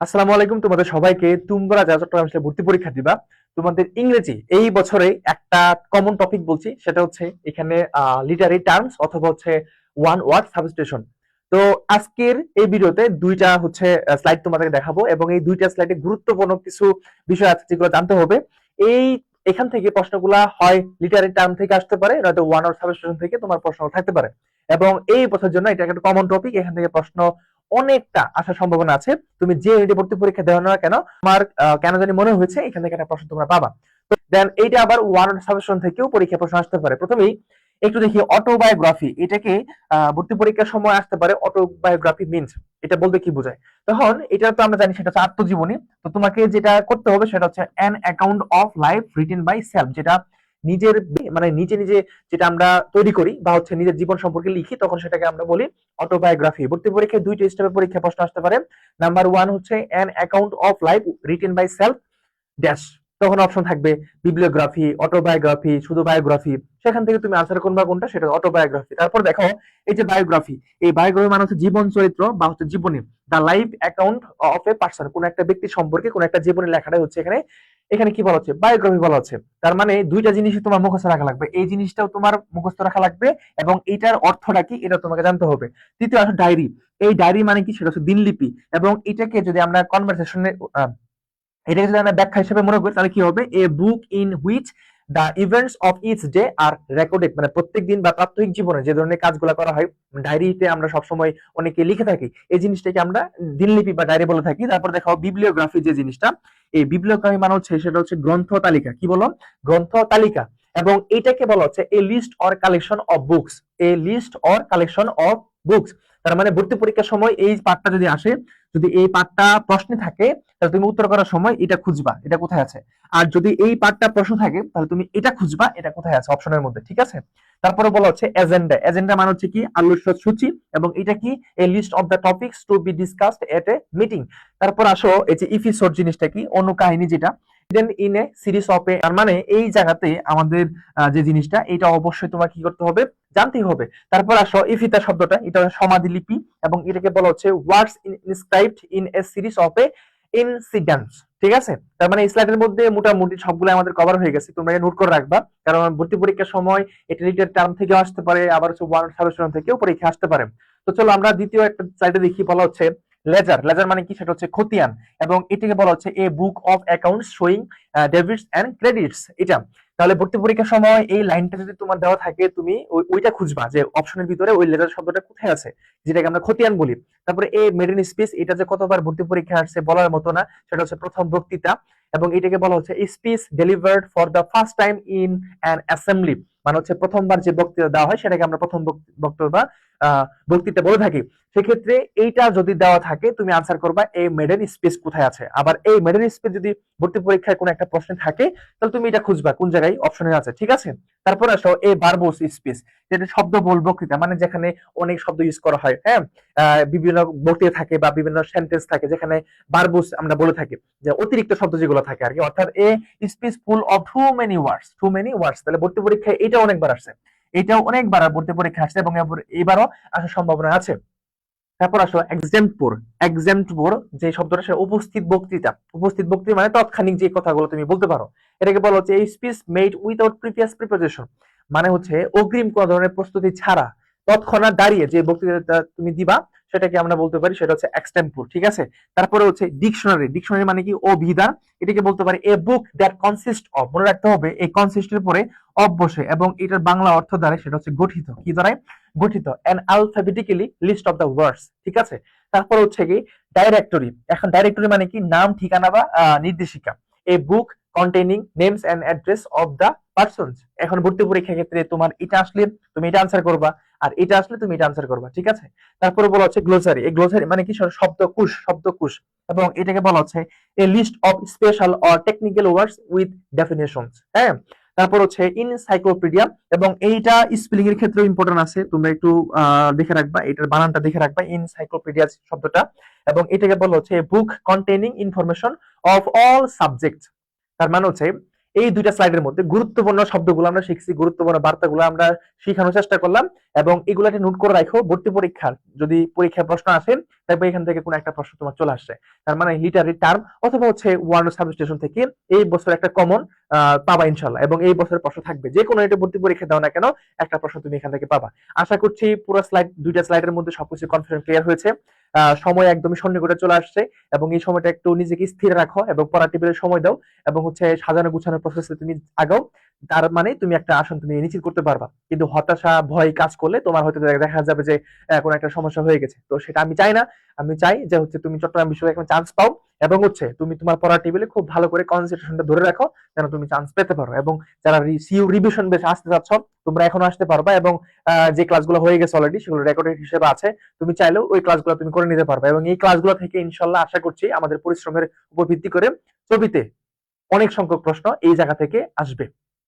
আসসালামু আলাইকুম তোমাদের সবাইকে। তোমরা যারা চট্টগ্রাম ভর্তি পরীক্ষা দিবা, তোমাদের ইংরেজি এই বছরে একটা কমন টপিক বলছি, সেটা হচ্ছে এখানে লিটারি টার্মস অথবা হচ্ছে ওয়ান ওয়ার্ড সাবস্টেশন তো আজকের এই ভিডিওতে দুইটা হচ্ছে স্লাইড তোমাদেরকে দেখাবো এবং এই দুইটা স্লাইডে গুরুত্বপূর্ণ কিছু বিষয় আছে যেগুলো জানতে হবে। এই, এখান থেকে প্রশ্নগুলা হয় লিটারি টার্ম থেকে আসতে পারে, নয়তো ওয়ান ওয়ার্ড সাবস্টেশন থেকে তোমার প্রশ্ন থাকতে পারে। এবং এই বছরের জন্য এটা একটা কমন টপিক এখান থেকে প্রশ্ন অনেকটা আসার সম্ভাবনা আছে। তুমি যে ইউনিটে ভর্তি পরীক্ষা দেওয়া না কেন আমার কেন জানি মনে হয়েছে, এখান থেকে একটা প্রশ্ন তোমরা পাবা। দেন এইটা আবার ওয়ান সাজেশন থেকেও পরীক্ষা প্রশ্ন আসতে পারে। প্রথমেই একটু দেখি অটোবায়োগ্রাফি এটাকে ভর্তি পরীক্ষার সময় আসতে পারে অটোবায়োগ্রাফি মিনস এটা বলতে কি বোঝায়? তখন এটা তো আমরা জানি সেটা হচ্ছে আত্মজীবনী। তো তোমাকে যেটা করতে হবে সেটা হচ্ছে an account of life written by self যেটা নিজের মানে নিজে নিজে যেটা আমরা তৈরি করি বা হচ্ছে নিজের জীবন সম্পর্কে লিখি, তখন সেটাকে আমরা বলি অটোবায়োগ্রাফি ভর্তি পরীক্ষায় দুইটা স্টেপের পরীক্ষা প্রশ্ন আসতে পারে। নাম্বার ওয়ান হচ্ছে an account of life written by self dash তখন অপশন থাকবে বিবলিওগ্রাফি অটোবায়োগ্রাফি শুধু বায়োগ্রাফি সেখান থেকে তুমি আনসার কোনবা কোনটা, সেটা অটোবায়োগ্রাফি তারপর দেখো, এই যে বায়োগ্রাফি এই বায়োগ্রাফি মানে হচ্ছে জীবন চরিত্র বা হচ্ছে জীবনী। The life account of a person কোন একটা ব্যক্তি সম্পর্কে, কোন একটা জীবনী লেখাটাই হচ্ছে এখানে এখানে কি বলা হচ্ছে? বায়োগ্রাফি বলা হচ্ছে। তার মানে দুইটা জিনিসই তোমার মুখস্থ রাখা লাগবে। এই জিনিসটাও তোমার মুখস্থ রাখা লাগবে এবং এটার অর্থটা কি এটা তোমাকে জানতে হবে। তৃতীয় আসলে ডায়েরি এই ডায়েরি মানে কি? সেটা হচ্ছে দিনলিপি। এবং এটাকে যদি আমরা কনভারসেশনে এটাকে যদি আমরা ব্যাখ্যা হিসেবে মনে করি, তাহলে কি হবে? A book in which the events of each day are recorded মানে প্রত্যেক দিন বা প্রাত্যহিক জীবনে যে ধরনের কাজগুলো করা হয় ডায়েরিতে আমরা সবসময় অনেকে লিখে থাকি, এই জিনিসটাকে আমরা দিনলিপি বা ডায়েরি বলে থাকি। তারপর দেখাও বিবলিওগ্রাফি যে জিনিসটা, এই বিবলিওগ্রাফি মানে হচ্ছে, সেটা হচ্ছে গ্রন্থ তালিকা। কি বলো গ্রন্থ তালিকা। এবং এটাকে বলা হচ্ছে a list or collection of books a list or collection of books তার মানে ভর্তি পরীক্ষার সময় এই পাঠটা যদি আসে, যদি এই পাঠটা প্রশ্নে থাকে, তাহলে তুমি উত্তর করার সময় এটা খুঁজবা, এটা কোথায় আছে? আর যদি এই পার্টটা প্রশ্ন থাকে, তাহলে তুমি এটা খুঁজবা, এটা কোথায় আছে অপশনের মধ্যে, ঠিক আছে? তারপরে বলা হচ্ছে এজেন্ডা এজেন্ডা মানে হচ্ছে কি? আলোচ্য সূচি, এবং এটা কি? A list of the topics to be discussed at a meeting তারপর আসো এই যে ইপিসোড জিনিসটা কি? অনুকাহিনী যেটা in a series of a তার মানে এই জায়গাতে আমাদের যে জিনিসটা, এটা অবশ্যই তোমার কি করতে হবে? জানতেই হবে। তারপর আসো ইফিতা শব্দটা, এটা হচ্ছে সমাধিলিপি এবং এটাকে বলা হচ্ছে words inscribed in a series of a incidents ঠিক আছে? তার মানে স্লাইডের মধ্যে মোটামুটি সবগুলো আমাদের কভার হয়ে গেছে। তোমরা নোট করে রাখবা। কারণ ভর্তি পরীক্ষার সময় এটা রিলেটেড টার্ম থেকে আসতে পারে, আবার ওয়ান সাজেশন থেকেও পরীক্ষা আসতে পারে। তো চলো আমরা দ্বিতীয় একটা স্লাইডে দেখি, বলা হচ্ছে লেজার লেজার মানে কি? সেটা হচ্ছে খতিয়ান। এবং এটাকে বলা হচ্ছে a book of accounts showing debits and credits এটা। তাহলে ভর্তি পরীক্ষার সময় এই লাইনটা যদি তোমার দেওয়া থাকে, তুমি ওই- ওইটা খুঁজবা যে অপশনের ভিতরে ওই লেজার শব্দটা কোথায় আছে, যেটাকে আমরা খতিয়ান বলি। তারপরে এ মেডিন স্পিচ এটা যে কতবার ভর্তি পরীক্ষা আসছে বলার মতো না, সেটা হচ্ছে প্রথম বক্তৃতা। এবং এটাকে বলা হচ্ছে speech delivered for the first time in an assembly মানে হচ্ছে প্রথমবার যে বক্তৃতা দেওয়া হয়, সেটাকে আমরা প্রথম বক- বক্তব্য বক্তৃতা বলে থাকি। সেক্ষেত্রে এইটা যদি দেওয়া থাকে, তুমি আনসার করবা, এই মেডেন স্পেস কোথায় আছে? আবার এই মেডেন স্পেস যদি ভর্তি পরীক্ষায় কোনো একটা প্রশ্ন থাকে, তাহলে তুমি এটা খুঁজবা, কোন জায়গায় অপশনে আছে, ঠিক আছে? তারপর আসো, এই বারবোস স্পেস যেটা শব্দ বল বক্তৃতা মানে যেখানে অনেক শব্দ ইউজ করা হয় হ্যাঁ? বিভিন্ন বক্তৃতা থাকে বা বিভিন্ন সেন্টেন্স থাকে, যেখানে বারবোস আমরা বলে থাকি, যে অতিরিক্ত শব্দ যেগুলো থাকে আর কি। অর্থাৎ a speech full of too many words too many words তাহলে ভর্তি পরীক্ষায় এটা অনেকবার আসছে। এটাও অনেকবার ভর্তি পরীক্ষা আসছে এবং এবারও আসার সম্ভাবনা আছে। তারপর আসো এক্সাম্পোর এক্সাম্পোর যে শব্দটা, সেটা উপস্থিত বক্তৃতা। উপস্থিত বক্তৃতা মানে তৎক্ষণিক যে কথাগুলো তুমি বলতে পারো। এটাকে বলা হচ্ছে এই speech made without previous preparation মানে হচ্ছে অগ্রিম কোন ধরনের প্রস্তুতি ছাড়া, তৎক্ষণাৎ দাঁড়িয়ে যে বক্তৃতা তুমি দিবা সেটাকে আমরা বলতে পারি, সেটা হচ্ছে এক্সটেম্পোর ঠিক আছে? তারপরে হচ্ছে ডিকশনারি ডিকশনারি মানে কি? অভিধান। এটাকে বলতে পারি a book that consist of মনে রাখতে হবে, এই কনসিস্টের পরে বসে এবং এটার বাংলা অর্থ দ্বারা সেটা হচ্ছে গঠিত। কি দ্বারাই গঠিত। An alphabetically list of the words ঠিক আছে? তারপর হচ্ছে কি? ডাইরেক্টরি এখন ডাইরেক্টরি মানে কি? নাম, ঠিকানা বা নির্দেশিকা। A book containing names and address of the persons এখন ভর্তি পরীক্ষার ক্ষেত্রে তোমার এটা আসলে তুমি এটা আনসার করবা, আর এটা আসলে তুমি এটা আনসার করবা, ঠিক আছে? তারপরে বলা হচ্ছে গ্লোসারি এই গ্লোসারি মানে কি? শব্দকুশ শব্দকুশ এবং এটাকে বলা হচ্ছে a list of special or technical words with definitions হ্যাঁ? তারপর হচ্ছে ইন ইনসাইক্লোপিডিয়া এবং এইটা স্পেলিং এর ক্ষেত্রে ইম্পর্টেন্ট আছে। তোমরা একটু দেখে রাখবা, এটার বানানটা দেখে রাখবা ইনসাইক্লোপিডিয়া শব্দটা। এবং এটাকে বলা হচ্ছে book containing information of all subject তার মানে হচ্ছে, এই দুইটা স্লাইডের মধ্যে গুরুত্বপূর্ণ শব্দগুলো আমরা শিখছি, গুরুত্বপূর্ণ বার্তাগুলো আমরা শিখানোর চেষ্টা করলাম এবং এগুলাকে নোট করে রাখো, ভর্তি পরীক্ষার যদি পরীক্ষায় প্রশ্ন আসে তারপর এখান থেকে কোনো একটা প্রশ্ন তোমার চলে আসছে। তার মানে লিটারি টার্ম অথবা হচ্ছে ওয়ান সাবস্টেশন থেকে এই বছর একটা কমন পাবা ইনশাল্লাহ এবং এই বছরের প্রশ্ন থাকবে, যে কোনো একটা ভর্তি পরীক্ষা দাও না কেন, একটা প্রশ্ন তুমি এখান থেকে পাবা। আশা করছি পুরো স্লাইড দুইটা স্লাইডের মধ্যে সবকিছু কনফিউশন ক্লিয়ার হয়েছে। সময় একদমই সন্নিকটে চলে আসছে এবং এই সময়টা একটু নিজেকে স্থির রাখো এবং পড়া টেবিলের সময় দাও এবং হচ্ছে সাজানো গুছানোর প্রসেসে তুমি আগাও। তার মানে তুমি একটা আসন তুমি নিশ্চিত করতে পারবা। কিন্তু হতাশা, ভয় কাজ করলে তোমার হয়তো দেখা যাবে যে কোনো একটা সমস্যা হয়ে গেছে। তো সেটা আমি চাই না। আমি চাই যে হচ্ছে তুমি চট্টগ্রাম বিশ্ববিদ্যালয়ে চান্স পাও এবং হচ্ছে তুমি তোমার পড়া টেবিলে খুব ভালো করে কনসেন্ট্রেশনটা ধরে রাখো যেন তুমি চান্স পেতে পারো এবং যারা সিইউ রিভিশন বেশ আসতে চাচ্ছ, তোমরা এখনও আসতে পারবা এবং যে ক্লাসগুলো হয়ে গেছে অলরেডি সেগুলো রেকর্ডেড হিসেবে আছে। তুমি চাইলেও ওই ক্লাসগুলো তুমি করে নিতে পারবে এবং এই ক্লাসগুলো থেকে ইনশাল্লাহ আশা করছি আমাদের পরিশ্রমের উপর ভিত্তি করে ছবিতে অনেক সংখ্যক প্রশ্ন এই জায়গা থেকে আসবে।